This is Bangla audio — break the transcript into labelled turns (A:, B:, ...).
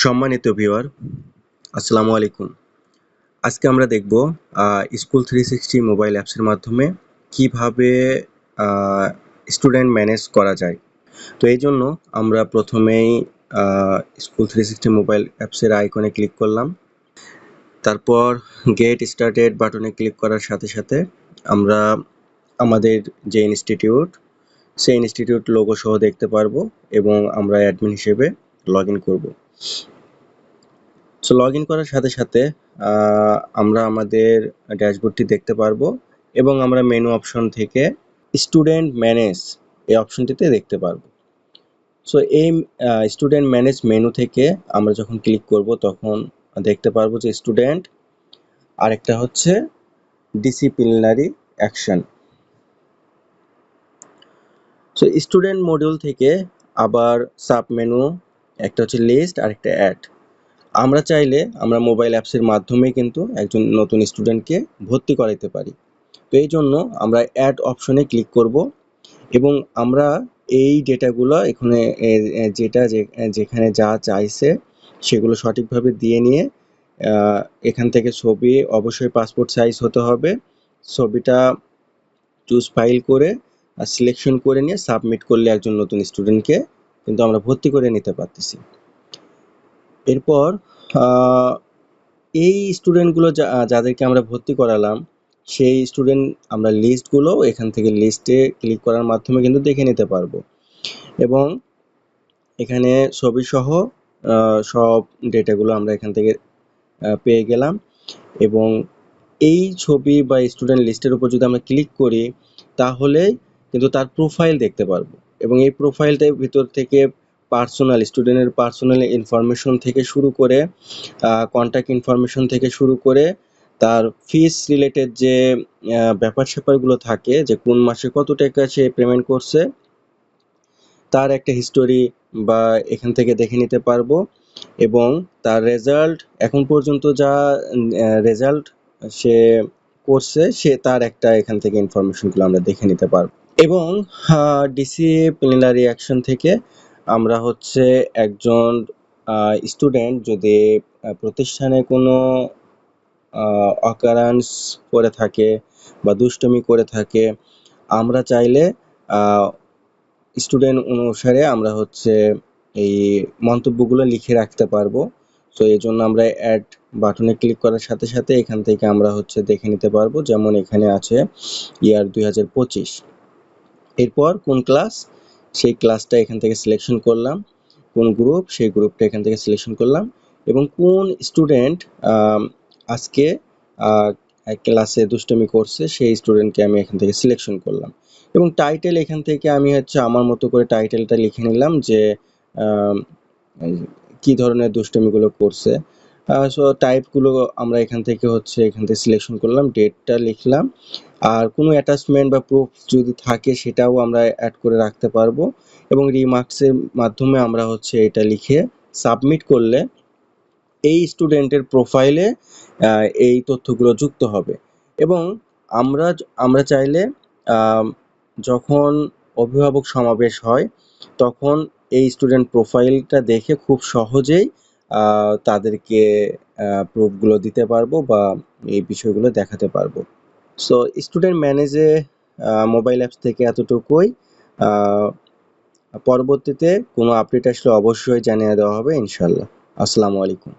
A: সম্মানিত ভিউয়ার আসসালামু আলাইকুম। আজকে আমরা দেখব স্কুল থ্রি সিক্সটি মোবাইল অ্যাপসের মাধ্যমে কীভাবে স্টুডেন্ট ম্যানেজ করা যায়। তো এই জন্য আমরা প্রথমেই স্কুল থ্রি সিক্সটি মোবাইল অ্যাপসের আইকনে ক্লিক করলাম। তারপর গেট স্টার্টেড বাটনে ক্লিক করার সাথে সাথে আমরা আমাদের যে ইনস্টিটিউট সেই ইনস্টিটিউট লোগো সহ দেখতে পারব এবং আমরা অ্যাডমিন হিসেবে লগ ইন করব। সো লগ ইন করার সাথে সাথে আমরা আমাদের ড্যাশবোর্ডটি দেখতে পারব এবং আমরা মেনু অপশন থেকে স্টুডেন্ট ম্যানেজ এই অপশনটিতে দেখতে পারব। সো এই স্টুডেন্ট ম্যানেজ মেনু থেকে আমরা যখন ক্লিক করব, তখন দেখতে পারব যে স্টুডেন্ট আরেকটা হচ্ছে disciplinary action so student module থেকে আবার সাব মেনু একটা হচ্ছে লিস্ট আর একটা অ্যাড আমরা চাইলে আমরা মোবাইল অ্যাপসের মাধ্যমে কিন্তু একজন নতুন স্টুডেন্টকে ভর্তি করাইতে পারি। তো এই জন্য আমরা অ্যাড অপশনে ক্লিক করব এবং আমরা এই ডেটাগুলো এখানে যেটা যেখানে যা চাইছে সেগুলো সঠিকভাবে দিয়ে নিয়ে এখান থেকে ছবি, অবশ্যই পাসপোর্ট সাইজ হতে হবে। ছবিটা চুজ ফাইল করে সিলেকশন করে নিয়ে সাবমিট করলে একজন নতুন স্টুডেন্টকে কিন্তু আমরা ভর্তি করে নিতে পারতেছি। এরপর এই স্টুডেন্টগুলো যাদেরকে আমরা ভর্তি করালাম, সেই স্টুডেন্ট আমরা লিস্টগুলো এখান থেকে লিস্টে ক্লিক করার মাধ্যমে কিন্তু দেখে নিতে পারব। এবং এখানে ছবি সহ সব ডেটাগুলো আমরা এখান থেকে পেয়ে গেলাম। এবং এই ছবি বা স্টুডেন্ট লিস্টের উপর যদি আমরা ক্লিক করি, তাহলে কিন্তু তার প্রোফাইল দেখতে পারব। এবং এই প্রোফাইলটার ভিতর থেকে পার্সোনাল স্টুডেন্টের পার্সোনাল ইনফরমেশন থেকে শুরু করে কন্ট্যাক্ট ইনফরমেশন থেকে শুরু করে, তার ফিস রিলেটেড যে ব্যাপার স্যাপারগুলো থাকে, যে কোন মাসে কত টাকা সে পেমেন্ট করছে, তার একটা হিস্টোরি বা এখান থেকে দেখে নিতে পারব, এবং তার রেজাল্ট এখন পর্যন্ত যা রেজাল্ট সে করছে, সে তার একটা এখান থেকে ইনফরমেশনগুলো আমরা দেখে নিতে পারব। এবং ডিসিপ্লিনারি অ্যাকশন থেকে আমরা হচ্ছে একজন স্টুডেন্ট যদি প্রতিষ্ঠানে কোনো অকারান্স করে থাকে বা দুষ্টুমি করে থাকে, আমরা চাইলে স্টুডেন্ট অনুসারে আমরা হচ্ছে এই মন্তব্যগুলো লিখে রাখতে পারব। তো এই জন্য আমরা অ্যাড বাটনে ক্লিক করার সাথে সাথে এখান থেকে আমরা হচ্ছে দেখে নিতে পারব। যেমন এখানে আছে ইয়ার দুই হাজার পঁচিশ। এরপর কোন ক্লাস সেই ক্লাসটা এখান থেকে সিলেকশন করলাম। কোন গ্রুপ সেই গ্রুপটা এখান থেকে সিলেকশন করলাম। এবং কোন স্টুডেন্ট আজকে ক্লাসে দুষ্টমি করছে, সেই স্টুডেন্টকে আমি এখান থেকে সিলেকশন করলাম। এবং টাইটেল এখান থেকে আমি হচ্ছে আমার মতো করে টাইটেলটা লিখে নিলাম যে কি ধরনের দুষ্টমিগুলো করছে। সো টাইপগুলো আমরা এখান থেকে হচ্ছে এখান থেকে সিলেকশন করলাম ডেটটা লিখলাম। আর কোনো অ্যাটাচমেন্ট বা প্রুফ যদি থাকে সেটাও আমরা অ্যাড করে রাখতে পারব। এবং রিমার্কসের মাধ্যমে আমরা হচ্ছে এটা লিখে সাবমিট করলে এই স্টুডেন্টের প্রোফাইলে এই তথ্যগুলো যুক্ত হবে। এবং আমরা আমরা চাইলে যখন অভিভাবক সমাবেশ হয়, তখন এই স্টুডেন্ট প্রোফাইলটা দেখে খুব সহজেই তাদেরকে প্রুফগুলো দিতে পারব বা এই বিষয়গুলো দেখাতে পারব। সো স্টুডেন্ট ম্যানেজে মোবাইল অ্যাপস থেকে এতটুকুই। পরবর্তীতে কোনো আপডেট আসলে অবশ্যই জানিয়ে দেওয়া হবে ইনশাল্লাহ আসসালামু আলাইকুম।